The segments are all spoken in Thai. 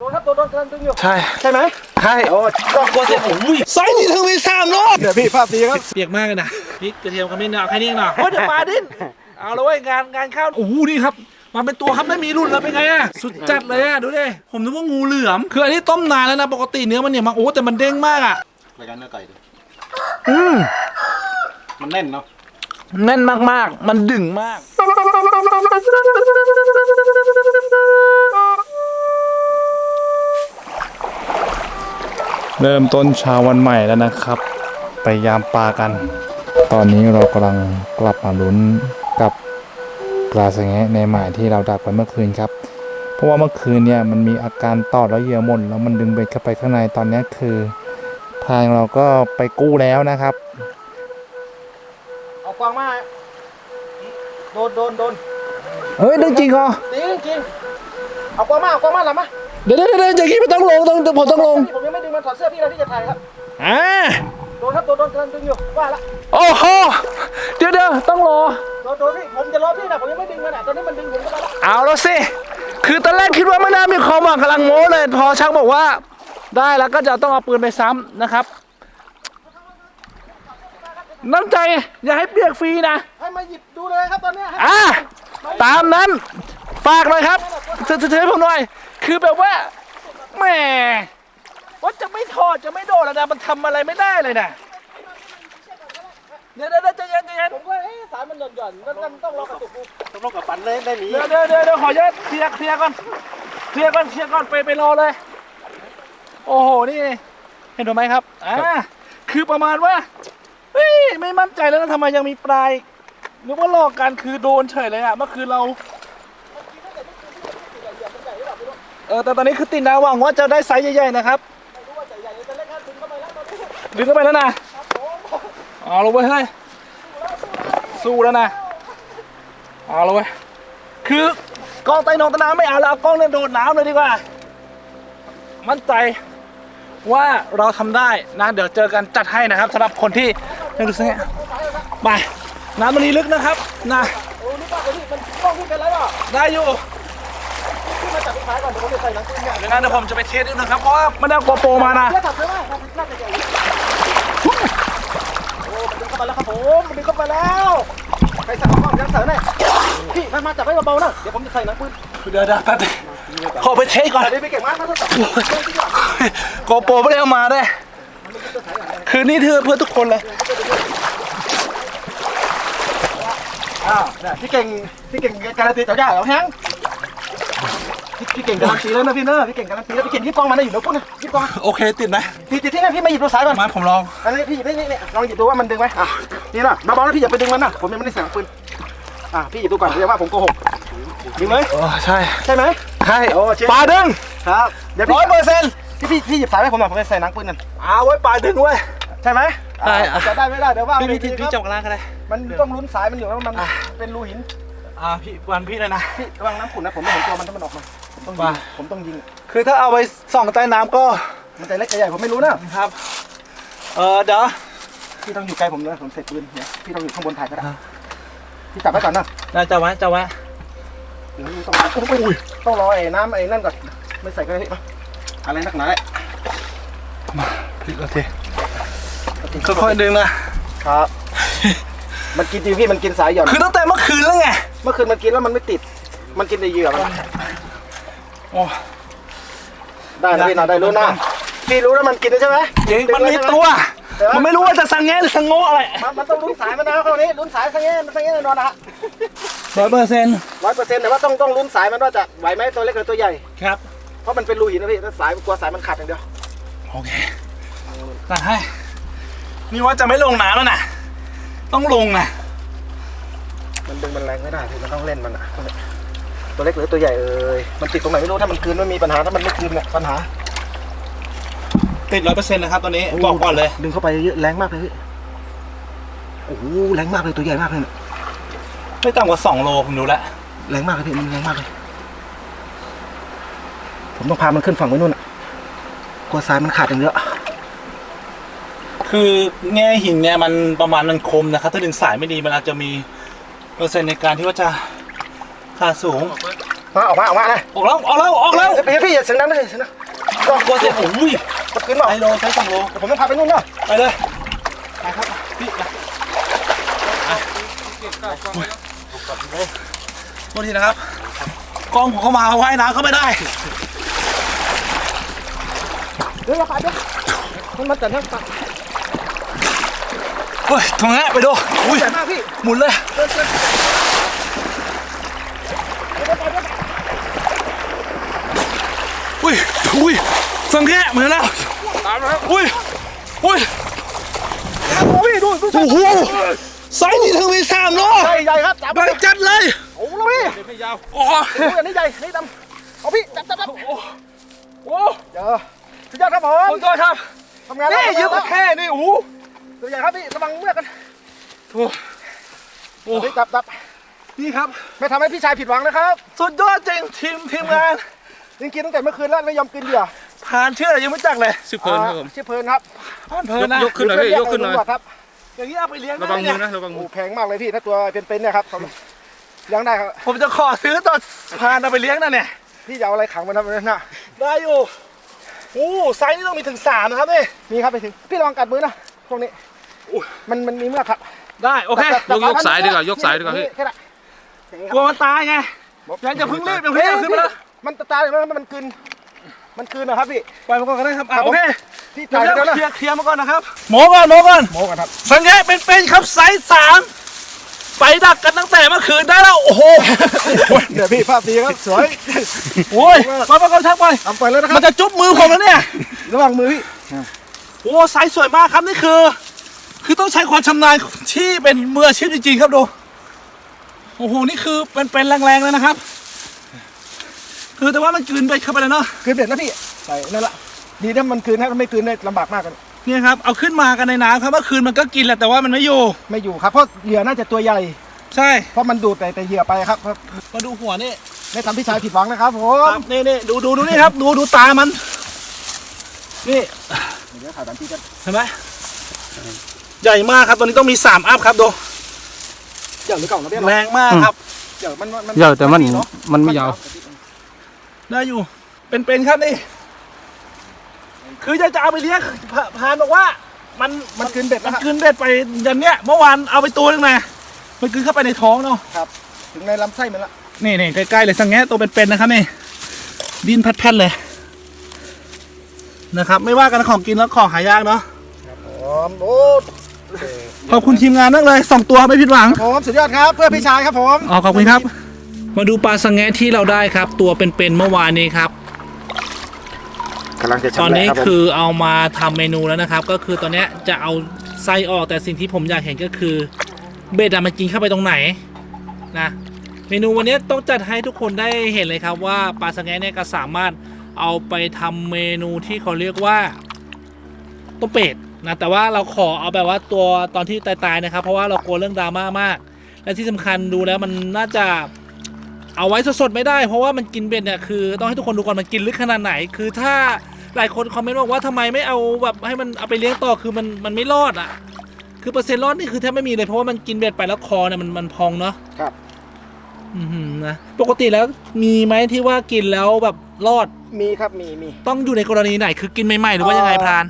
โดนครับโดนโดนกำลังดึงอยู่ใช่ใช่ไหมใช่โอ้ก็กลัวเสียผมไซส์นี่ถึงมีสามเนาะเดี๋ยวพี่ภาพดีครับเปียกมากเลยนะพริกระเทียมขมิ้นเอาแค่นี้เองเนะโอ้ยเดี๋ยวปลาดิ้นเอาเลยงานงานเข้าโอ้โหนี่ครับมาเป็นตัวครับไม่มีรุ่นแล้วเป็นไงอะสุดจัดเลยอะดูดิผมนึกว่างูเหลือมคืออันนี้ต้มนานแล้วนะปกติเนื้อมันเนี่ยมันโอ้แต่มันเด้งมากอะรายการเนื้อไก่ดิอืมมันแน่นเนาะแน่นมากๆ มันดึงมาก เริ่มต้นเช้าวันใหม่แล้วนะครับ ไปยามปลากัน ตอนนี้เรากำลังกลับมาลุ้นกับปลาสะแงะในหมายที่เราดักไว้เมื่อคืนครับ เพราะว่าเมื่อคืนเนี่ยมันมีอาการตอดแล้วเหยื่อหมดแล้วมันดึงเบ็ดเข้าไปข้างในตอนนี้คือ ทางเราก็ไปกู้แล้วนะครับ เอากวางมา โดนโดนโดนเฮ้ยเรื่องจริงเหรอจริงจริงเอากวางมาเอากวางมาหลับมา เดี๋ยวเดี๋ยวเดี๋ยวอย่างนี้ไม่ต้องลงต้องผมต้องลงพี่ผมยังไม่ดึงมันถอดเสื้อพี่แล้วพี่จะถ่ายครับอ่าโดนครับโดนโดนกำลังดึงอยู่ว่าละโอ้โหเดี๋ยวเดี๋ยวต้องรอโดนโดนพี่ผมจะรอพี่นะผมยังไม่ดึงมันอะตอนนี้มันดึงผมก็มาละเอาแล้วสิคือตอนแรกคิดว่าไม่น่ามีคอมอะกำลังโม้เลย พอช่างบอกว่า ได้แล้วก็จะต้องเอาปืนไปซ้ำนะครับ น้ำใจอย่าให้เปียกฟรีนะให้มาหยิบดูเลยครับตอนเนี้ยให้อะตามนั้นฝากหน่อยครับเถือผมหน่อย คือแบบว่าแหมว่าจะไม่ถอดจะไม่โดดแล้วนะมันทำอะไรไม่ได้เลยนะเดี๋ยวเดี๋ยวเดี๋ยวใจเย็นใจเย็นผมก็เอ๊ะสายมันหย่อนหย่อนๆมันมันต้องรอกระตุกกูต้องรอกับปันเลยได้หนีเดี๋ยวเดี๋ยวเดี๋ยวเดี๋ยวขออนุญาตเคลียร์เคลียร์ก่อนเคลียร์ก่อนเคลียร์ก่อนไปไปรอเลย โอ้โหนี่เห็นถูกไหมครับอ่าคือประมาณว่าเฮ้ยไม่มั่นใจแล้วนะทำไมยังมีปลายหรือว่าหลอกกันคือโดนเฉยเลยอะเมื่อคืนเรา เออแต่ตอนนี้คือติดนะหวังว่าจะได้ไซส์ใหญ่ๆนะครับดึงเข้าไปแล้วนะเอาลงไปเฮ้ยสู้แล้วนะเอาลงไปคือกล้องใต้นองใต้น้ำไม่เอาแล้วเอากล้องเนี่ยโดดน้ำเลยดีกว่า มั่นใจว่าเราทำได้นะเดี๋ยวเจอกันจัดให้นะครับสำหรับคนที่ยังดูสิเนี่ยไปน้ำมันนี้ลึกนะครับนะโอ้นี่ป้าคนนี้มันกล้องพี่เป็นไรเปล่าได้อยู่ พี่มาจับพี่สายก่อนเดี๋ยวผมจะใส่หนังปืนเนี่ยเดี๋ยวนะเดี๋ยวผมจะไปเทสดูนะครับเพราะว่าไม่ได้เอาโกโปรมานะเดี๋ยวจับเสื้อมาน่าจะใหญ่โอ้มันดึงเข้ามาแล้วครับผมมันดึงเข้ามาแล้วใครสั่งกล้องยังเสริมหน่อยพี่มามาจับให้เบาๆนะเดี๋ยวผมจะใส่หนังปืนเดี๋ยวเดี๋ยวแป๊บนึงขอไปเทสก่อนเดี๋ยวไปเก่งมากมาทดสอบโกโปรไม่ได้เอามาได้คือนี่คือเพื่อทุกคนเลยอ้าวเนี่ยพี่เก่งพี่เก่งการันตีเจ้าใหญ่เหรอแฮง พี่เก่งการันตีแล้วนะพี่เนอะพี่เก่งการันตีแล้วพี่เก่งที่กล้องมานะอยู่แล้วปุ๊บนะหยิบกล้องโอเคติดไหมพี่ติดที่นั่นพี่มาหยิบตัวสายก่อนมาผมลองอันนี้พี่หยิบนี่นี่นี่ลองหยิบดูว่ามันดึงไหมอะนี่นะเบาๆนะพี่อย่าไปดึงมันนะผมยังไม่ได้เสียงปืนอะพี่หยิบดูก่อนเดี๋ยวว่าผมโกหกดึงไหมเออใช่ใช่ไหมใช่โอ้เช็คปลาดึงครับเดี๋ยวร้พี่อยเปอร์เซ็นต์พี่พี่พี่หยิบสายให้ผมหน่อยผมจะใส่หนังปืนนั่นเอาไว้ปลาดึงไว้ใช่ไหมได้อะจะได้ไม่ได้เดี๋ยวว่าพี่ไปพี่ทีพี่ครับจับกลางกันเลยมันต้องลุ้นสายมันอยู่แล้วมันอะเป็นรูหินอ่าพี่วันพี่เลยนะพี่ระวังน้ำขุ่นนะผมไม่เห็นตัวมันถ้ามันออกมาผม ต้องยิว่างผมต้องยิง คือถ้าเอาไปส่องใต้น้ำก็มันจะเล็กจะใหญ่ผมไม่รู้นะครับ เออเดี๋ยว พี่ต้องอยู่ใกล้ผมนะผมเสร็จปืนเนี่ยพี่ต้องอยู่ข้างบนถ่ายก็ได้พี่จับไว้ก่อนนะน่าจะไว้จะไว้เดี๋ยวต้องอุ้ยต้องรอไอ้น้ำไอ้นั่นก่อนไม่ใส่ก็ได้พี่มาอะไรนักหนาเนี่ยพี่โอเคค่อยๆดึงนะ ครับ มันกินจริงพี่มันกินสายหย่อน คือตั้งแต่เมื่อคืนแล้วไง เมื่อคืนมันกินแล้วมันไม่ติด มันกินในเหยื่อมัน โอ้ได้นะพี่นะได้รู้นะพี่รู้แล้วมันกินใช่ไหมจริงมันมีตัว มันไม่รู้ว่าจะสังแงหรือสังโงอะไรมันมันต้องลุ้นสายมันนะคราวนี้ลุ้นสายสังเกตสังเกตแน่นอนนะฮะร้อยเปอร์เซ็นต์ร้อยเปอร์เซ็นต์แต่ว่าต้องต้องลุ้นสายมันว่าจะไหวไหมตัวเล็กหรือตัวใหญ่ ครับ เพราะมันเป็นรูหินนะพี่ถ้าสายกลัวสายมันขาดอย่างเดียว โอเคตัดให้ นี่ว่าจะไม่ลงน้ำแล้วนะต้องลงนะมันดึงมันแรงไม่ได้พี่มันต้องเล่นมันอะ ตัวเล็กหรือตัวใหญ่เอ่ยมันติดตรงไหนไม่รู้ถ้ามันคืนไม่มีปัญหาถ้ามันไม่คืนเนี่ยปัญหา ติดร้อยเปอร์เซ็นต์นะครับตอนนี้บอกก่อนเลย ดึงเข้าไปเยอะแรงมากเลยพี่โอ้โหแรงมากเลยตัวใหญ่มากเลยเนี่ยไม่ต่ำกว่าสองโลผมดูแล้วแรงมากเลยพี่มันแรงมากเลย ผมต้องพามันขึ้นฝั่งไว้นู่นอะกลัวสายมันขาดอย่างเดียวคือแง่หินเนี่ยมันประมาณมันคมนะครับ ถ้าดึงสายไม่ดีมันอาจจะมีเปอร์เซ็นต์ในการที่ว่าจะ ขาดสูง มาออกมาออกมาเลยออกแล้วออกแล้วออกแล้วพี่พี่อย่าเสียงดังเลยเสียงดังก็กลัวเสียโอ้ยมันขึ้นเปล่าไอโลใช้สองโลเดี๋ยวผมจะพาไปนู่นเนาะไปเลยไปครับพี่ไปโทษทีนะครับกล้องผมเข้ามาว่ายน้ำเข้าไม่ได้เดี๋ยวเราพาเดี๋ยวมันมาจัดนั่งตักเฮ้ยตรงนี้ไปดูอุ้ยใหญ่มากพี่หมุนเลย เดินเดินเดี๋ยวไปเดี๋ยวไป อุ้ยอุ้ยสังเกตเหมือนแล้วตามแล้วอุ้ยอุ้ยโอ้พี่ดูดูโอ้โหไซส์นี่ถึงมีสามโลใหญ่ใหญ่ครับจับใบจัดเลยโอ้โหพี่โอ้โหโอ้ยอันนี้ใหญ่อันนี้ดำเอาพี่จับจับจับโอ้เดี๋ยวสุดยอดครับผขมอโทษครับทำงานแล้วนี่ยืมแค่นี่โอ้โหตัวใหญ่ครับพี่ระวังเมื่อกกันโอ้โหเฮ้ยจับจับนี่ครับ ไม่ทำให้พี่ชายผิดหวังนะครับ สุดยอดจริงทีมทีมงาน ยังกินตั้งแต่เมื่อคืนแล้วไม่ยอมกินเหยื่อผ่านเชื่ออะไรยังไม่จักเลยชื่อเพลินครับผมชื่อเพลินครับผ่านเพลินนะยกขึ้นหน่อยพี่ยกขึ้นหน่อยตำรวจครับอย่างนี้เอาไปเลี้ยงระวังได้มือเนี่ยนะระวังมืโอ้อแพงมากเลยพี่ถ้าตัวเป็นๆเนี่ยครับเลี้ยังได้ครับผมจะขอซื้อตอนพานเอาไปเลี้ยงนั่นเนี่ยพี่จะเอาอะไรขังมันทำมันน่ะได้อยู่โอ้ไซส์นี่ต้องมีถึงสามนะครับนี่มีครับไปถึงพี่ระวังกัดมือนะพวกนี้อุ้ยมันมันมีเมือกครับ ได้โอเคจับจับยกสายดีกว่ายกสายดีกว่าพี่นี่แค่นั้นอย่างนี้คกลัรับวมันตายไงยังจะเพิ่งรีบยังเพิ่งรีบขึ้นมาแล้ว มันตายเลยมันมันกลืนมันกลืนนะครับพี่ปล่อยมันก่อนก็ได้ครับอะโอเคพี่เดี๋ยจ่ายวไปเดี๋แล้ยววนะเคลียร์เคลียร์มาก่อนนะครับหมอก่อนหมอก่อนโมกันครับสังเกตเป็นเป็นครับไซส์สามไปดักกันตั้งแต่เมื่อคืนได้แล้วโอ้โหเดี๋ยวพี่ภาพดีครับสวยโอ้ยมาประกอบชักไปทำไปแล้วนะคมัรันบจะจุ๊บมือผมแล้วเนี่ยระวังมือพี่โอ้ไซส์สวยมากครับนี่คือ คือต้องใช้ความชำนาญที่เป็นมืออาชีพจริงๆครับดูโอ้โหนี่คือเป็นเป็นแรงๆเลยนะครับ คือแต่ว่ามันกลืนไปเข้าไปเลยเนาะคืนเด็ดแล้วพี่ใส่นั่นละดีถ้ามันคืนถ้าไม่คืนเนี่ยลำบากมากกันเนี่ยครับเอาขึ้นมากันในน้ำครับเมื่อคืนมันก็กินแหละแต่ว่ามันไม่อยู่ ไม่อยู่ครับเพราะเหยื่อน่าจะตัวใหญ่ ใช่เพราะมันดูดแต่แต่เหยื่อไปครับครับมาดูหัวนี่ไม่ทำพี่ชายผิดหวังนะครับผคมรับนี่นี่ดูดูดูนี่ครับ ดูดูตามัน นี่เดี๋ยวถ่ายตามพี่กันเห็นไหมใหญ่มากครับตัวนี้ต้องมีสามอัพครับดูเหยื่อหรือเก่านะพี่แรงมากครับเหยื่อมันมันยาวแต่มันเนาะมันไม่ยาว ได้อยู่ เป็นๆครับนี่ คือจะจะเอาไปเลี้ยงพาพานบอกว่า มันมันคืนเบ็ดมัแล้วนครับ กินเบ็ดไปยันเนี้ยเมื่อวานเอาไปตัวนึงนะมันกินเข้าไปในท้องเนาะถึงในลำไส้มันละนี่นี่ใกล้ๆเลยสังแงะตัวเป็นๆนะครับนี่ดินแพทๆเลย นะครับ ไม่ว่ากันของกินแล้วของหายากเนาะผมโอ้ขอบคุณทีมงานมากเลยสองตัวไม่ผิดหวัง ผมสุดยอดครับ เพื่อพี่ชายครับผม อ๋อขอบคุณครับ มาดูปลาสังแงะที่เราได้ครับ ตัวเป็นๆเมื่อวานนี้ครับ กำลังจะตอนชำแหละนี้ครับผมคือเอามาทำเมนูแล้วนะครับ ก็คือตอนเนี้ยจะเอาไส้ออกแต่สิ่งที่ผมอยากเห็นก็คือ เบ็ดอะมันกินเข้าไปตรงไหนนะเมนูวันนี้ต้องจัดให้ทุกคนได้เห็นเลยครับว่าปลาสังแงะเนี่ยก็สามารถเอาไปทำเมนูที่เขาเรียกว่าต้มเป็ดนะแต่ว่าเราขอเอาแบบว่าตัวตอนที่ตายๆนะครับ เพราะว่าเรากลัวเรื่องดราม่ามาก และที่สำคัญดูแล้วมันน่าจะ เอาไว้สดๆไม่ได้ เพราะว่ามันกินเบ็ดเนี่ยคือต้องให้ทุกคนดูก่อนมันกินลึกขนาดไหน คือถ้าหลายคนคอมเมนต์บอกว่าทำไมไม่เอาแบบให้มันเอาไปเลี้ยงต่อคือมันมันไม่รอดอะ คือเปอร์เซ็นต์รอดนี่คือแทบไม่มีเลยเพราะว่ามันกินเบ็ดไปแล้วคอเนี่ยมันมันพองเนาะครับอือหือนะปกติแล้วมีไหมที่ว่ากินแล้วแบบรอดมีครับมีมีต้องอยู่ในกรณีไหนคือกินใหม่ๆหรือว่ายังไงพราน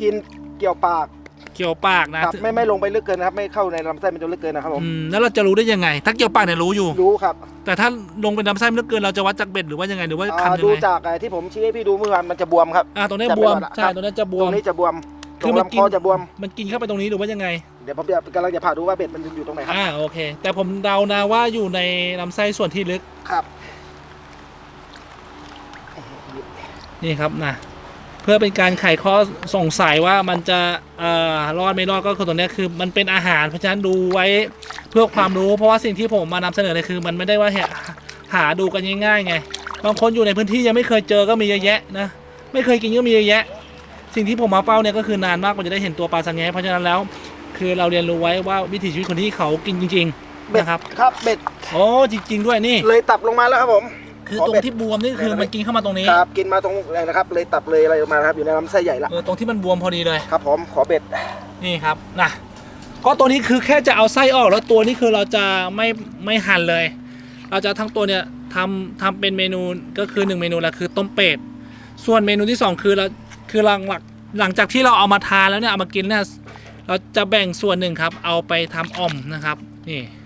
กินเกี่ยวปาก เกี่ยวปากนะครับไม่ไม่ลงไปลึกเกินนะครับ ไม่เข้าในลำไส้มันจนลึกเกินนะครับผมอืมแล้วเราจะรู้ได้ยังไง ถ้าเกี่ยวปากเนี่ยรู้อยู่ รู้ครับแต่ถ้าลงเป็นน้ำไส้ไม่ลึกเกินเราจะวัดจากเบ็ดหรือว่ายังไงหรือว่าอ่าคันยังดูไงจากไอ้ที่ผมชี้ให้พี่ดูเมื่อวานมันจะบวมครับ อ่าตรงนี้จะบวมเป็นหวัดอะใช่ครับตรงนี้จะบตวรม งนี้จะบวมตคืรองมันลำกิคนอจะบวม มันกินเข้าไปตรงนี้หรือว่ายังไง เดี๋ยวผมจะกำลังจะผ่าดูว่าเบ็ดมันอยู่ตรงไหนครับ อ่าโอเค แต่ผมเดานะว่าอยู่ในลำไส้ส่วนที่ลึก ครับ นี่ครับนะ เพื่อเป็นการไขข้อสงสัยว่ามันจะเอ่อรอดไม่รอดก็คือตรงเนี้ยคือมันเป็นอาหารเพราะฉะนั้นดูไว้เพื่อความรู้ เพราะว่าสิ่งที่ผมมานำเสนอเนี่ยคือ มันไม่ได้ว่าหาหาดูกันง่ายๆไงบางคนอยู่ในพื้นที่ยังไม่เคยเจอก็มีเยอะแยะนะไม่เคยกินก็มีเยอะแยะ สิ่งที่ผมมาเฝ้าเนี่ยก็คือนานมากกว่าจะได้เห็นตัวปลาสังแงเพราะฉะนั้นแล้ว คือเราเรียนรู้ไว้ว่าวิถีชีวิตคนที่เขากินจริงๆเบ็ดนะครับครับเบ็ดโอ้จริง ๆ ด้วยนี่เลยตับลงมาแล้วครับผม คือขอตรงเบ็ดที่บวมนี่คือมันกินเข้ามาตรงนี้ครับกินมาตรงไหนนะครับ เลยตับเลยอะไรออกมานะครับอยู่ในลำไส้ใหญ่ละเออตรงที่มันบวมพอดีเลยครับผมขอเบ็ดนี่ครับนะก็ตัวนี้คือแค่จะเอาไส้ออกแล้วตัวนี้คือเราจะไม่ไม่หั่นเลย เราจะทั้งตัวเนี่ยททำทำเป็นเมนูก็คือหนึ่งเมนูแหละคือต้มเป็ดส่วนเมนูที่สองคือเราคือหลังหลักหลังจากที่เราเอามาทานแล้วเนี่ยเอามากินเนี่ยเราจะแบ่งส่วนหนึ่งครับ เอาไปทำอ่อมนะครับนี่นะ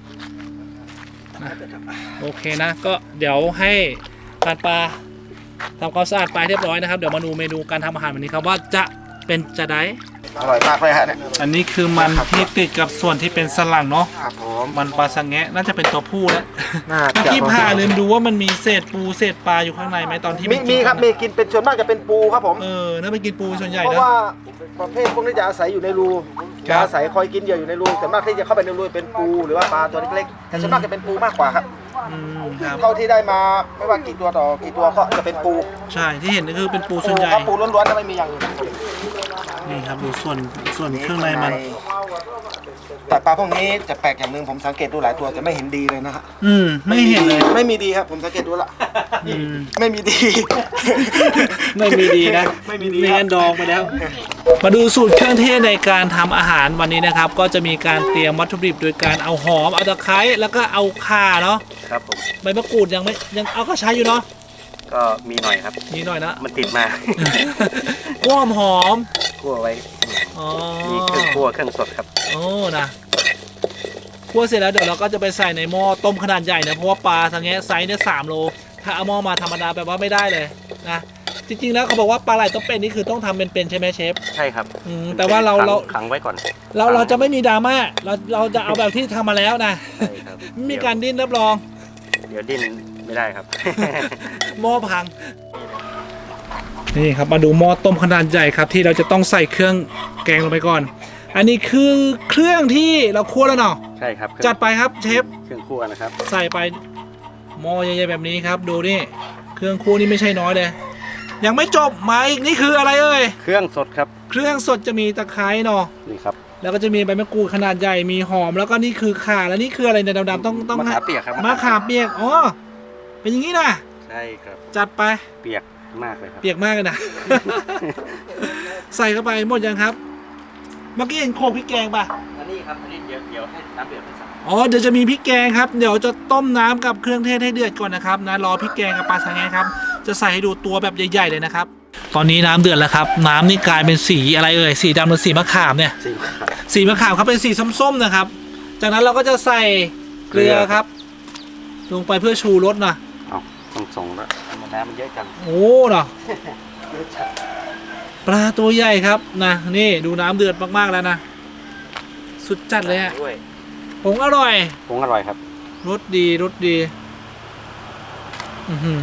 โอเคนะก็เดี๋ยวให้การปลาทำความสะอาดปลาเรียบร้อยนะครับ เดี๋ยวมาดูเมนูการทำอาหารวันนี้ครับว่าจะเป็นจะได้ อร่อยมากเลยฮะเนี่ยอันนี้คือมันที่ติดกับส่วนที่เป็นสลังเนาะครับผมมันปลาสังแงะน่าจะเป็นตัวผู้แล้วน่าเมื่อจะกี้ผ่าลืมดูว่ามันมีเศษปูเศษปลาอยู่ข้างในไหมตอนที่มีนกินมีครับมีกินเป็นส่วนมากจะเป็นปูครับผม เออน่าไปกินปูส่วนใหญ่เพราะนะ ว่าประเภทพวกนี้จะอาศัยอยู่ในรูครัจะบอาศัยคอยกินเหยื่ออยู่ในรูส่วนมากที่จะเข้าไปในรูเป็นปูหรือว่าปลาตัวเล็กๆแต่ส่วนมากจะเป็นปูมากกว่าครับอืมครับเท่าที่ได้มาไม่ว่ากี่ตัวต่อกี่ตัวก็จะเป็นปูใช่ที่เห็นก็คือเป็นปูปูส่วนใหญ่ ครับปูล้วนๆจะไม่มีอย่างอื่น นี่ครับดูส่วนส่วนเครื่องในมัน แต่ปลาพวกนี้จะแปลกอย่างหนึ่งผมสังเกตดูหลายตัวจะไม่เห็นดีเลยนะฮะอืม ไม่เห็นเลย ไม่มีดีครับ ผมสังเกตดูละอืม ไม่มีดี ไม่มีดีนะไม่มีดีไม่งั้นดองไปแล้ว มาดูสูตรเครื่องเทศในการทำอาหารวันนี้นะครับ ก็จะมีการเตรียมวัตถุดิบโดยการเอาหอมเอาตะไคร้แล้วก็เอาข่าเนาะครับผมใบมะกรูดยังไม่ยังเอาก็ใช้อยู่เนาะก็มีหน่อยครับนิดหน่อยนะ มันติดมาก้วมหอม คั่วไว้อ๋อมีเครื่องคั่วเครื่องสดครับโอ้นะคั่วเสร็จแล้วเดี๋ยวเราก็จะไปใส่ในหม้อต้มขนาดใหญ่นะเพราะว่าปลาทางเงี้ยไซส์เนี่ยสามโล ถ้าเอาหม้อมาธรรมดาแบบว่าไม่ได้เลยนะจริงๆแล้วเขาบอกว่าปลาไหลต้มเป็นนี่คือต้องทำเป็นๆใช่ไหมเชฟใช่ครับอืมแต่ว่าเราขังเราขังไว้ก่อน เราเราจะไม่มีดราม่าเราเราจะเอาแบบที่ทำมาแล้วนะใช่ครับไม่มีการดิ้นรับรอง เดี๋ยวดิ้นไม่ได้ครับหม้อพัง นี่ครับมาดูหม้อต้มขนาดใหญ่ครับที่เราจะต้องใส่เครื่องแกงลงไปก่อน อันนี้คือเครื่องที่เราคั่วแล้วเนาะใช่ครับจัดไปครับเชฟเครื่องคั่วนะครับ ใส่ไปหม้อใหญ่ๆแบบนี้ครับ ดูนี่เครื่องคั่วนี่ไม่ใช่น้อยเลยยังไม่จบมาอีกนี่คืออะไรเอ่ยเครื่องสดครับ เครื่องสดจะมีตะไคร้เนาะนี่ครับแล้วก็จะมีใบมะกรูดขนาดใหญ่มีหอม แล้วก็นี่คือข่าแล้วนี่คืออะไรเนี่ยดำๆต้องต้องมะขามเปียกครับมะขามเปียกอ๋อเป็นอย่างนี้นะใช่ครับจัดไปเปียก มากเลยครับ เปียกมากเลยนะ ใส่เข้าไปหมดยังครับ เมื่อกี้เห็นโขลกพริกแกงป่ะ อันนี้ครับอันนี้เดี๋ยวเดี๋ยวให้น้ำเดือดไปสักอ๋อเดี๋ยวจะมีพริกแกงครับ เดี๋ยวจะต้มน้ำกับเครื่องเทศให้เดือดก่อนนะครับนะรอพริกแกงกับปลาสังแงครับ จะใส่ให้ดูตัวแบบใหญ่ ๆ เลยนะครับ ตอนนี้น้ำเดือดแล้วครับ น้ำนี่กลายเป็นสีอะไรเอ่ย สีดำหรือสีมะขามเนี่ย จริงครับ สีมะขามครับเป็นสีส้มๆนะครับ จากนั้นเราก็จะใส่เกลือครับ ลงไปเพื่อชูรสนะ เอาต้องส่งแล้วมั นน้ำมันเยอะจังโอ้เนาะปลาตัวใหญ่ครับนะนี่ดูน้ำเดือดมากๆแล้วนะ สุดจัดเลยฮะด้วยผงอร่อย ผงอร่อยครับ รสดีรสดี อือหือ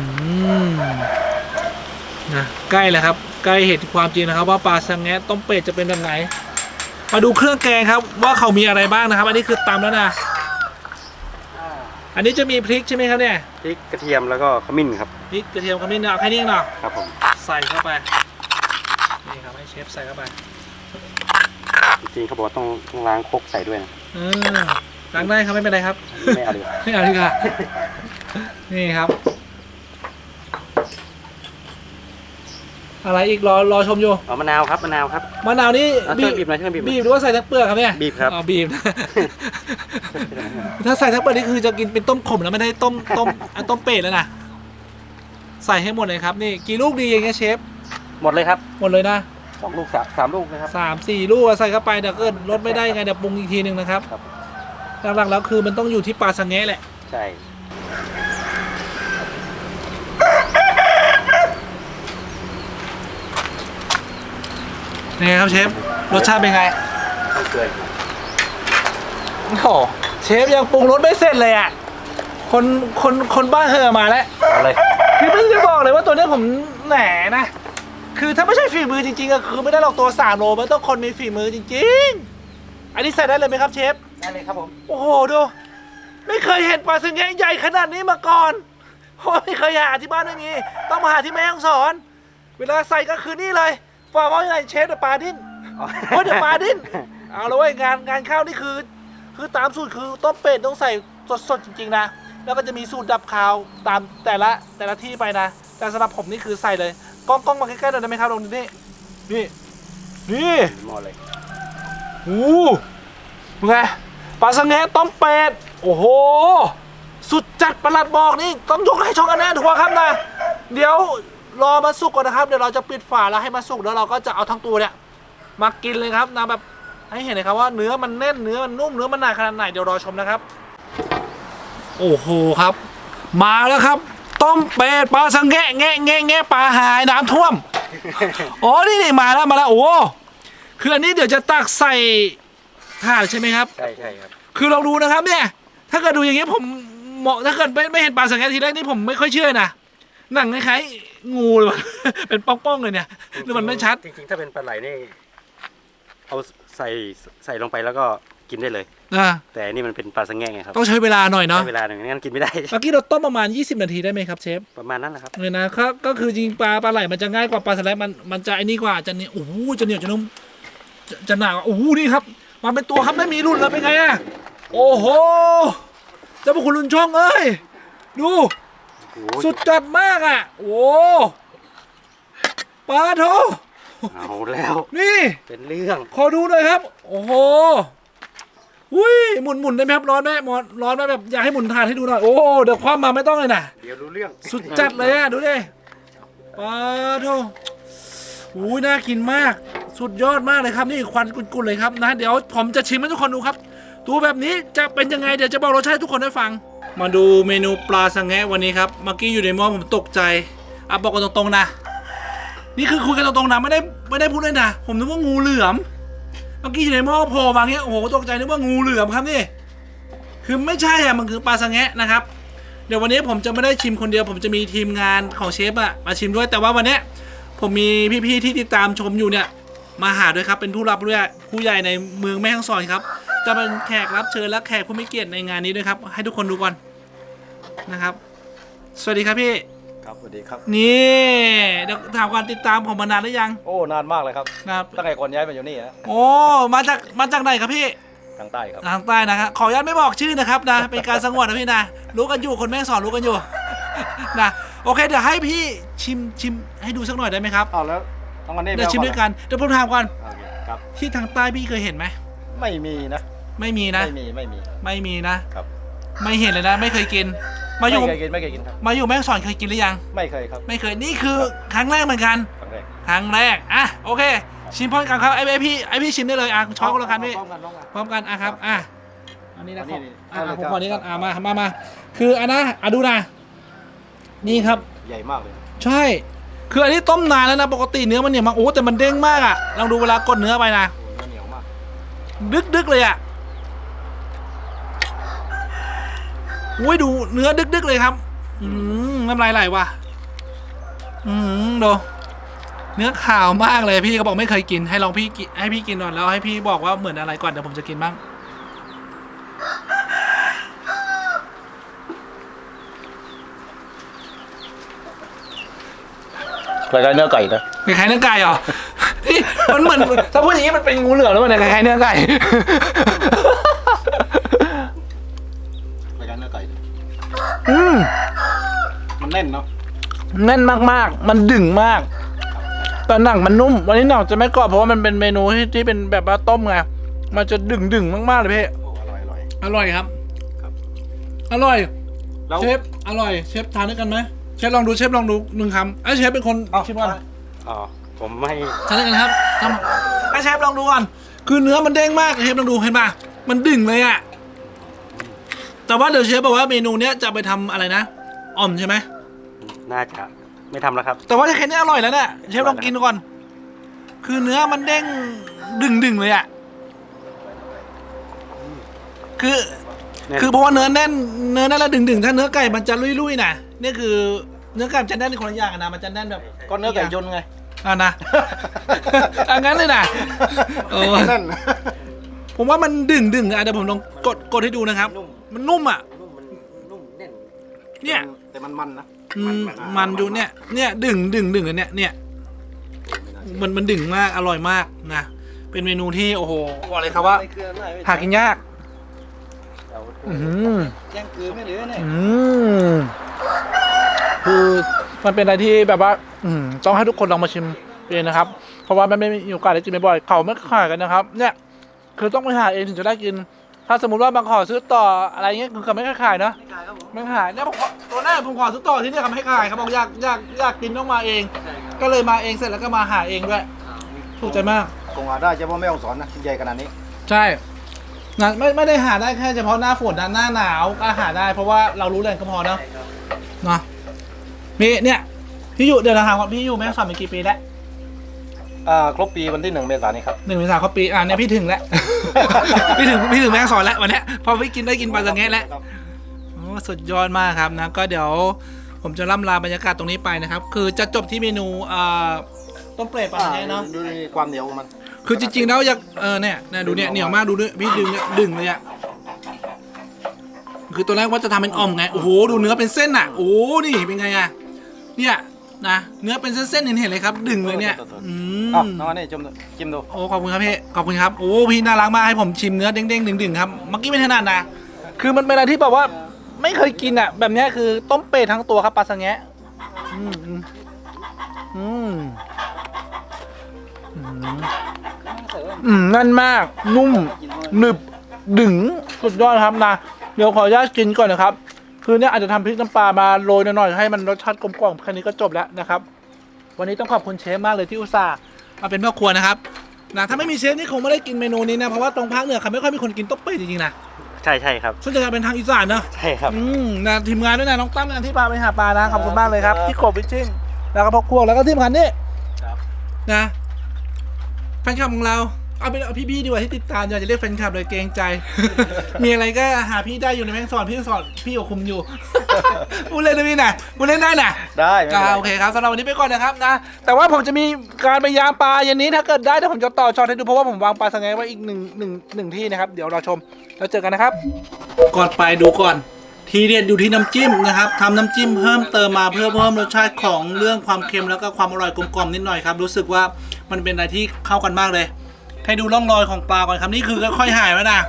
นะใกล้แล้วครับ ใกล้เห็นความจริงนะครับ ว่าปลาสังแงะต้มเป็ดจะเป็นแบบไหน มาดูเครื่องแกงครับ ว่าเขามีอะไรบ้างนะครับ อันนี้คือตำแล้วนะ อันนี้จะมีพริกใช่ไหมครับเนี่ย พริกกระเทียมแล้วก็ขมิ้นครับพ ริกกระเทียมขมิ้นเอาแค่นี้เองเนาะครับผมใส่เข้าไปนี่ครับให้เชฟใส่เข้าไปจริงๆเขาบอกว่าต้องต้องล้างครกใส่ด้วยนะเออล้างได้ครับไม่เป็นไรครับ ไม่เอาดีกว่า ไม่เอาดีกว่านี่ครับ อะไรอีกรอรอชมอยู่เอามะนาวครับมะนาวครับมะนาวนี่เอาช่วยบีบหน่อยช่วยบีบหน่อยบีบหรือว่าใส่ทั้งเปลือกครับเนี่ยบีบครับ อ๋อบีบถ้าใส่ทั้งเปลือกนี่คือจะกินเป็นต้มขมแล้วไม่ได้ต้มต้มอะต้มเป็ดแล้วนะ ใส่ให้หมดเลยครับนี่กี่ลูกดีอย่างเงี้ยเชฟหมดเลยครับหมดเลยนะสองลูกสามสามลูกนะครับ สามสี่ลูกอะใส่เข้าไปเดี๋ยวเกิดลดไม่ได้ไงเดี๋ยวปรุงอีกทีหนึ่งนะครับครับ หลักๆแล้วคือมันต้องอยู่ที่ปลาสังแงะแหละ ใช่ยังไงครับเชฟรสชาติเป็นไงต้องเกลือโอ้โหเชฟยังปรุงรสไม่เสร็จเลยอะ คนคนคนบ้าเหอะมาแล้วเอาเลย ตัวเนี้ยผมแหนนะ คือถ้าไม่ใช่ฝีมือจริงๆก็คือไม่ได้หรอกตัวสามโลมันต้องคนมีฝีมือจริง ๆ อันนี้ใส่ได้เลยไหมครับเชฟ ได้เลยครับผม โอ้โหดูไม่เคยเห็นปลาสึงแงใหญ่ขนาดนี้มาก่อนโอ้ไม่เคยหาที่บ้านไม่มี ต้องมาหาที่แม่ฮ่องสอน เวลาใส่ก็คือนี่เลยฝ่าว่ายังไงเชฟเดี๋ยวปลาดิ้นโอ้ยเดี๋ยวปลาดิ้น เอาเลยเว้ยงานงานข้าวนี่คือ คือตามสูตรคือต้มเป็ดต้องใส่สดๆจริง ๆ นะ แล้วก็จะมีสูตรดับคาวตามแต่ละแต่ละที่ไปนะ แต่สำหรับผมนี่คือใส่เลยกล้องกล้องมาใกล้ๆหน่อยได้ไหมครับตรงนี้นี่นี่หมดเลยโอ้เป็นไงปลาสังแงต้มเป็ดโอ้โห สุดจัดประหลัดบอกนี่ต้องยกให้ช่องอันแน่ทัวร์ครับนะ เดี๋ยวรอมาสุกก่อนนะครับ เดี๋ยวเราจะปิดฝาแล้วให้มาสุกแล้วเราก็จะเอาทั้งตัวเนี่ยมากินเลยครับนะแบบให้เห็นเลยครับว่าเนื้อมันแน่นเนื้อมันนุ่มเนื้อมันหนาขนาดไหนเดี๋ยวรอชมนะครับ โอ้โหครับ มาแล้วครับ ต้มเป็ดปลาสังแงะแงะแงะแงะปลาหายน้ำท่วม อ๋อ นี่นี่มาแล้วมาแล้วโอ้คืออันนี้เดี๋ยวจะตักใส่ถาดใช่ไหมครับ ใช่ใช่ครับ คือลองดูนะครับเนี่ย ถ้าเกิดดูอย่างเงี้ยผมเหมาะถ้าเกิดไม่ไม่เห็นปลาสังเกตทีแรกนี่ผมไม่ค่อยเชื่อนะหนังคล้ายๆงูเลยว่ะเป็นป้องๆเลยเนี่ยหรือมันไม่ชัด จริงๆ ถ้าเป็นปลาไหลนี่ เอาใส่ใส่ลงไปแล้วก็ กินได้เลย อ่าแต่อันนี่มันเป็นปลาสังแง่ไงครับต้องใช้เวลาหน่อยเนาะใช้เวลาหนึ่งงั้นกินไม่ได้ เมื่อกี้เราต้มประมาณ 20 นาทีได้ไหมครับเชฟประมาณนั้นนะครับ เลยนะครับก็คือจริงปลาปลาไหลมันจะง่ายกว่าปลาสไลด์มันมันจะไอ้นี่กว่าจะเนี่ยโอ้โหจะเหนียวจะนุ่มจะจะหนากว่าโอ้โหนี่ครับมาเป็นตัวครับไม่มีรุ่นแล้วเป็นไงอะโอ้โหเจ้าพระคุณลุนช่องเอ้ยดู โอ้ยสุดจัดมากอะ โอ้ปลาโถเอาแล้ว นี่ เป็นเรื่อง ขอดูหน่อยครับ โอ้โห อุ้ยหมุนหมุนได้ไหมครับร้อนไหมหมอนร้อนไหมแบบอยากให้หมุนถาดให้ดูหน่อยโอ้เดี๋ยวความมาไม่ต้องเลยนะเดี๋ยวรู้เรื่องสุดจัดเลยอะดูดิปลาโถอุ้ยน่ากินมาก สุดยอดมากเลยครับนี่ควันกุ่นๆเลยครับนะ เดี๋ยวผมจะชิมให้ทุกคนดูครับตัวแบบนี้จะเป็นยังไงเดี๋ยวจะบอกรสชาติให้ทุกคนได้ฟัง มาดูเมนูปลาสังแงะวันนี้ครับเมื่อกี้อยู่ในหม้อผมตกใจอะบอกกันตรงๆนะ นี่คือคุยกันตรงๆนะไม่ได้ไม่ได้พูดเลยนะผมนึกว่างูเหลือมเมื่อกี้อยู่ในหม้อโผล่มาเงี้ยโอ้โหตกใจนึกว่างูเหลือมครับนี่คือไม่ใช่อะมันคือปลาสังแงะนะครับ เดี๋ยววันนี้ผมจะไม่ได้ชิมคนเดียว ผมจะมีทีมงานของเชฟอะมาชิมด้วยแต่ว่าวันนี้ผมมีพี่ๆที่ติดตามชมอยู่เนี่ยมาหาด้วยครับเป็นผู้รับด้วยผู้ใหญ่ในเมืองแม่ฮ่องสอนครับ จะเป็นแขกรับเชิญและแขกผู้มีเกียรติในงานนี้ด้วยครับ ให้ทุกคนดูก่อนนะครับ สวัสดีครับพี่ ครับสวัสดีครับ นี่เดี๋ยวถามการติดตามผมมานานหรือยังโอ้นานมากเลยครับนะครับตั้งแต่ก่อนย้ายมาอยู่นี่ฮะโอ้มาจากมาจากไหนครับพี่ทางใต้ครับทางใต้นะครับขออนุญาตไม่บอกชื่อนะครับนะ เป็นการสงวนนะพี่นะรู้กันอยู่คนแม่งสอนรู้กันอยู่นะโอเคเดี๋ยวให้พี่ชิมชิมให้ดูสักหน่อยได้ไหมครับเอาแล้วต้องวันนี้เดี๋ยวชิมด้วยกันเดี๋ยวผมถามก่อนโอเคครับ ที่ทางใต้พี่เคยเห็นไหมไม่มีนะ ไม่มีนะ ไม่มีไม่มีไม่มีนะครับ ไม่เห็นเลยนะ ไม่เคยกิน มาอยู่ ไม่เคยกินไม่เคยกินครับมาอยู่แม่งสอนเคยกินหรือยัง ไม่เคยครับไม่เคยนี่คือครั้งแรกเหมือนกัน ครั้งแรกครั้งแรก อะ โอเค ชิมพร้อมกันครับไอ้ไอ้พี่ไอ้พี่ชิมได้เลยอะช้อนคนละคันพี่ พร้อมกันพร้อมกัน พร้อมกัน อะครับ อะ อันนี้นะอันขนี้อนี่อะเอาเลยผมครับขอนี้กันอะมา มา มา คืออันนะอะดูนะ นี่ครับ ใหญ่มากเลย ใช่ คืออันนี้ต้มนานแล้วนะ ปกติเนื้อมันเหนียวมากโอ้แต่มันเด้งมากอะ ลองดูเวลากดเนื้อไปนะ โอ้เนื้อเหนียวมาก ดึกดึกๆเลยอะ อุ้ยดูเนื้อดึกดึกๆเลยครับ อืมน้ำลายไหลว่ะ อืมดูเนื้อขาวมากเลยพี่เขาบอกไม่เคยกิน ให้ลองพี่กินให้พี่กินก่อนแล้วให้พี่บอกว่าเหมือนอะไรก่อนเดี๋ยวผมจะกินบ้าง คล้ายๆเนื้อไก่นะคล้ายๆเนื้อไก่เหรอนี่มันเหมือนถ้าพูดอย่างนี้มันเป็นงูเหลือมแล้วมันเนี่ยคล้ายๆเนื้อไก่ อืมมันแน่นเนาะแน่นมากๆ มันดึงมาก แต่หนังมันนุ่ม วันนี้หนังจะไม่กรอบเพราะว่ามันเป็นเมนูที่ที่เป็นแบบว่าต้มไง มันจะดึงดึงๆมากๆเลยพี่ โอ้อร่อยอร่อย อร่อยครับ ครับ อร่อย แล้ว เชฟ อร่อย เชฟทานด้วยกันไหมเชฟลองดู เชฟลองดูหนึ่งคำไอ้ยเชฟเป็นคนเอา ชิมก่อนอ๋อ ผมไม่ทานด้วยกันครับทำไอ้เชฟลองดูก่อน คือเนื้อมันเด้งมาก เชฟลองดูเห็นปะมันดึงเลยอะ แต่ว่าเดี๋ยวเชฟบอกว่าเมนูเนี้ยจะไปทำอะไรนะอ่อมใช่ไหมน่าจะไม่ทำแล้วครับ แต่ว่าแค่นี้อร่อยแล้วเนี่ยเชฟลองกินก่อน คือเนื้อมันเด้งดึงดึงๆเลยอะคือ แน่น คือเพราะว่าเนื้อแน่นเนื้อแน่นแล้วดึงดึงๆถ้าเนื้อไก่มันจะลุยๆนะนี่คือเนื้อไก่มันจะแน่นคนละอย่างกันนะมันจะแน่นแบบก็เนื้อไก่ยนต์ไง อ่านะ อันนั้นเลยนะโอ้แน่น ผมว่ามันดึงดึงๆอะเดี๋ยวผมลองกดกดให้ดูนะครับ นุ่ม มันนุ่มอะ นุ่มมันนุ่มแน่นเนี่ยแต่มันมันนะอืมมันอยู่เนี่ย เนี่ยดึงดึงดึงอันเนี้ยเนี่ยมันมันดึงมากอร่อยมากนะ เป็นเมนูที่โอ้โหบอกเลยครับว่าไม่เกลือไม่หากินยากเอาอืมแจ้งเกลือไม่เหลือเนี่ยอืมคือมันเป็นอะไรที่แบบว่า อืมต้องให้ทุกคนลองมาชิมเองนะครับ เพราะว่ามันไม่มีโอกาสได้กินบ่อยๆเขาไม่ขายกันนะครับ เนี่ย คือต้องไปหาเองถึงจะได้กิน ถ้าสมมติว่าบางขอซื้อต่ออะไรเงี้ยคือเขาไม่ค่อยขายเนาะไม่ขายครับผมไม่ขายเนี่ยผมขอตัวแรกผมขอซื้อต่อที่เนี่ยเขาไม่ให้ขายเขาบอกอยากอยากอยากกินต้องมาเอง ใช่ครับก็เลยมาเองเสร็จแล้วก็มาหาเองด้วยถูกใจมาก คงหาได้เฉพาะแม่ของสอนนะใหญ่ขนาดนี้ ใช่นะไม่ไม่ได้หาได้แค่เฉพาะหน้าฝนนะหน้าหนาวก็หาได้เพราะว่าเรารู้แหล่งก็พอเนาะเนาะมีเนี่ยพี่อยู่เดี๋ยวเราถามว่าพี่อยู่แม่ฮ่องสอนมากี่ปีแล้วอ่า ครบปีวันที่หนึ่งเมษายนนี้ครับ หนึ่งเป็นสามข้อปีอะเนี่ยพี่ถึงแล้ว พี่ถึงพี่ถึงแม่ฮ่องสอนแล้ววันเนี้ยพอพี่กินได้กินปลาสังเงะแล้วโอ้สุดยอดมากครับนะก็เดี๋ยวผมจะล่ำลาบรรยากาศตรงนี้ไปนะครับ คือจะจบที่เมนูอ่าต้มเปรตปลาสังเงะเนาะ ดูนี่ความเหนียวของมัน คือจริงๆแล้วอยากเออเนี่ยเนี่ยดูเนี่ยเหนียวมากดูด้วยพี่ดึงเนี่ยดึงเลยอะคือตัวแรกว่าจะทำเป็นอ่อมไง โอ้โห ดูเนื้อเป็นเส้นอะโอ้โหนี่เป็นไงอะเนี่ย นะเนื้อเป็นเส้นๆเห็นๆเลยครับ ดึงเลยเนี่ยอือะมน้องอันนี่จิ้มดูจิ้มดู โอ้ขอบคุณครับพี่ขอบคุณครับโอ้พี่น่ารักมากให้ผมชิมเนื้อเด้งๆดึงๆครับเมื่อกี้ไม่ถนัดนะคือมันเป็นอะไรที่แบบว่า ไม่เคยกินอะ แบบเนี้ยคือต้มเป็ดทั้งตัวครับปลาสังแงะอืมอืมอืมอืมอืมนั่นมากนุ่ม หนึบดึงสุดยอดครับนะ เดี๋ยวขออนุญาตกินก่อนนะครับ คือเนี่ยอาจจะทำพริกน้ำปลามาโรยหน่อยๆให้มันรสชาติกลมกล่อมแค่นี้ก็จบแล้วนะครับ วันนี้ต้องขอบคุณเชฟมากเลยที่อุตส่าห์มาเป็นพ่อครัวนะครับนะถ้าไม่มีเชฟนี่คงไม่ได้กินเมนูนี้นะเพราะว่าตรงภาคเหนือเขาไม่ค่อยมีคนกินต้มเป็ดจริงๆนะใช่ใช่ครับส่วนใหญ่จะเป็นทางอีสานเนอะใช่ครับอืมนะทีมงานด้วยนะน้องตั้มนะที่พาไปหาปลานะขอบคุณมากเลยครับที่กบวิชชิ่งแล้วก็พ่อครัวแล้วก็ที่สำคัญนี่ครับนะแฟนคลับของเรา เอาเป็นเอาพี่ๆดีกว่าที่ติดตามอย่าจะเรียกแฟนคลับเลยเกรงใจ มีอะไรก็หาพี่ได้อยู่ในแม่งสอนพี่สอนพี่กับคุมอยู่ พูดเล่นนะพี่นะพูดเล่นได้นะได้ไม่อ่าเป็นไรโอเคครับสำหรับวันนี้ไปก่อนนะครับนะ แต่ว่าผมจะมีการไปยามปลาเย็นนี้ถ้าเกิดได้ถ้าผมจะต่อช็อตให้ดูเพราะว่าผมวางปลาสังเกตไว้อีกหนึ่งหนึ่งหนึ่งที่นะครับ เดี๋ยวเราชมแล้วเจอกันนะครับ ก่อนไปดูก่อน ทีเด็ดอยู่ที่น้ำจิ้มนะครับทำน้ำจิ้มเพิ่มเติมมาเพื่อเพิ่มรสชาติของเรื่องความเค็มแล้วก็ความอร่อยกลมกล่อมนิดหน่อยครับ รู้สึกว่ามันเป็นอะไรที่เข้ากันมากเลย ให้ดูร่องรอยของปลาก่อนครับนี่คือค่อยๆหายแล้วนะ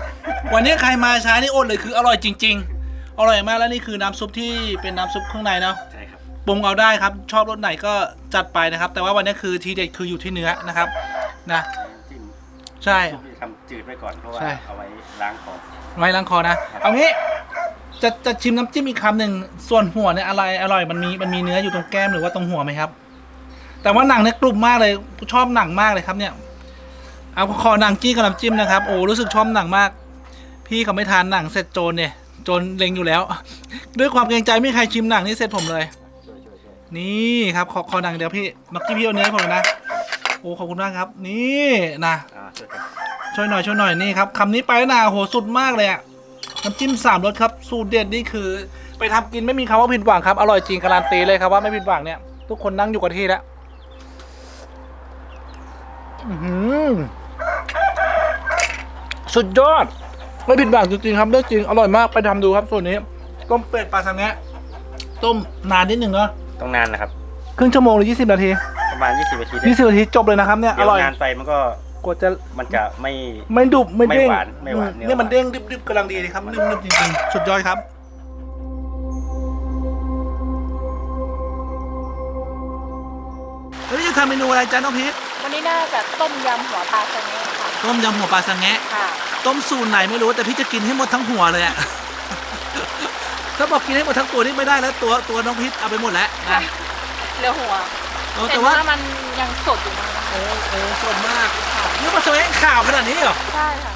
วันนี้ใครมาช้านี่อดเลยคืออร่อยจริง ๆ อร่อยมากแล้วนี่คือน้ำซุปที่เป็นน้ำซุปข้างในเนาะใช่ครับปรุงเอาได้ครับชอบรสไหนก็จัดไปนะครับ แต่ว่าวันนี้คือทีเด็ดคืออยู่ที่เนื้อนะครับนะจิ้มใช่ ซุปทำจืดไว้ก่อนเพราะว่าใช่ เอาไว้ล้างคอไว้ล้างคอนะ เอางี้ จะจะชิมน้ำจิ้มอีกคำหนึ่ง ส่วนหัวเนี่ยอะไรอร่อยมันมีมันมีเนื้ออยู่ตรงแก้มหรือว่าตรงหัวไหมครับ แต่ว่าหนังเนี่ยกรุบมากเลยชอบหนังมากเลยครับเนี่ย เอาขอหนังจี้กับน้ำจิ้มนะครับ โอ้รู้สึกชอบหนังมาก พี่เขาไม่ทานหนังเสร็จโจรเนี่ยโจรเล็งอยู่แล้ว ด้วยความเกรงใจไม่มีใครชิมหนังนี่เสร็จผมเลย นี่ครับขอขอหนังเดี๋ยวพี่มื่อกี้พี่เอาเนื้อให้ผมนะ โอ้ขอบคุณมากครับ นี่นะ อ่าช่วยกันช่วยหน่อยช่วยหน่อยนี่ครับคำนี้ไปแล้วนะโหสุดมากเลยอะน้ำจิ้มสามรสครับ สูตรเด็ดนี่คือ ไปทำกินไม่มีคำว่าผิดหวังครับ อร่อยจริงการันตีเลยครับว่าไม่ผิดหวังเนี่ย ทุกคนนั่งอยู่กับที่แล้ว อื้อหือ สุดยอด ไม่ผิดหวังจริงๆครับเรื่องจริงอร่อยมากไปทำดูครับส่วนนี้ต้มเป็ดปลาสังแงะต้มนานนิดหนึ่งเนาะต้องนานนะครับ ครึ่งชั่วโมงหรือยี่สิบนาทีประมาณ 20นาทีได้ยี่สิบนาทีจบเลยนะครับเนี่ยอเดี๋ยวร่อยนานไปมันก็กว่าจะ มันจะไม่ ไม่ดุบไม่เด้งไม่หวานไม่หวานอืเนื้อเนี่ยมันหวานเด้งดิบๆกำลังดีเลยครับนุ่มๆจริงๆสุดยอดครับ แล้วนี่จะทำเมนูอะไรจ๊ะน้องพีท วันนี้น่าจะต้มยำหัวปลาชะเงค่ะต้มยำหัวปลาสังแงะ ค่ะ ต้มสูตรไหนไม่รู้แต่พี่จะกินให้หมดทั้งหัวเลยอะ ถ้าบอกกินให้หมดทั้งตัวนี่ไม่ได้แล้วตัวตัวน้องพีทเอาไปหมดแล้วนะเหลือหัวเออแต่แต่ว่าว่ามันยังสดอยู่นะโอ้โหสดมากนี่ปลาสังแงะข่าวขนาดนี้เหรอ ใช่ค่ะ